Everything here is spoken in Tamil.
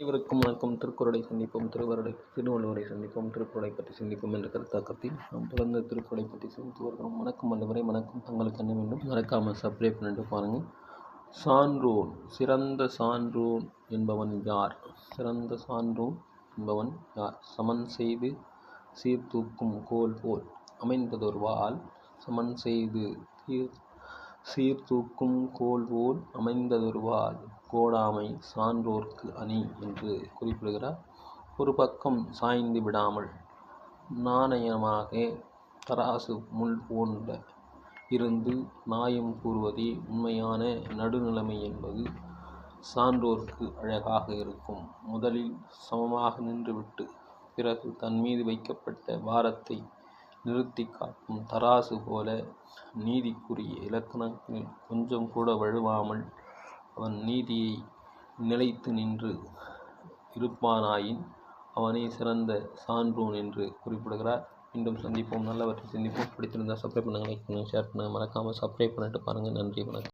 அனைவருக்கும் வணக்கம். திருக்குறளை சந்திப்போம். திருவருளை திருவள்ளுவரை சந்திப்போம். திருக்குறளை பற்றி சிந்திப்போம் என்ற கருத்தாக்கத்தில் நாம் தொடர்ந்து திருக்குறளை பற்றி சிந்தித்து வருகிறோம். வணக்கம் அல்லவரை வணக்கம். தங்களுக்கு என்ன வேண்டும்? மறக்காமல் சப்ஸ்கிரைப் பண்ணிட்டு பாருங்கள் சான்றோன் சிறந்த சான்றோன் என்பவன் யார்? சிறந்த சான்றோன் என்பவன் யார்? சமன் செய்து சீர்தூக்கும் கோல் போல் அமைந்ததொருவாள் சமன் செய்து சீர் சீர்தூக்கும் கோல் போல் அமைந்ததொரு வாள் கோடாமை சான்றோர்க்கு அணி என்று குறிப்பிடுகிறார். ஒரு பக்கம் சாய்ந்து விடாமல் நாணயமாக தராசு முள் போன்ற இருந்து நாயம் கூறுவதே உண்மையான நடுநிலைமை என்பது சான்றோர்க்கு அழகாக இருக்கும். முதலில் சமமாக நின்றுவிட்டு பிறகு தன் மீது வைக்கப்பட்ட வாரத்தை நிறுத்தி காட்டும் தராசு போல நீதிக்குரிய இலக்கணங்களில் கொஞ்சம் கூட வழுவாமல் அவன் நீதியை நிலைத்து நின்று இருப்பானாயின் அவனே சிறந்த சான்றோன் என்று குறிப்பிடுகிறார். மீண்டும் சந்திப்போம். நல்லவற்றை சிந்திப்போம். பிடித்திருந்தால் சப்ஸ்கிரைப் பண்ணுங்கள் லைக் பண்ணுங்கள் ஷேர் பண்ணுங்கள். மறக்காமல் சப்ஸ்கிரைப் பண்ணிட்டு பாருங்கள். நன்றி வணக்கம்.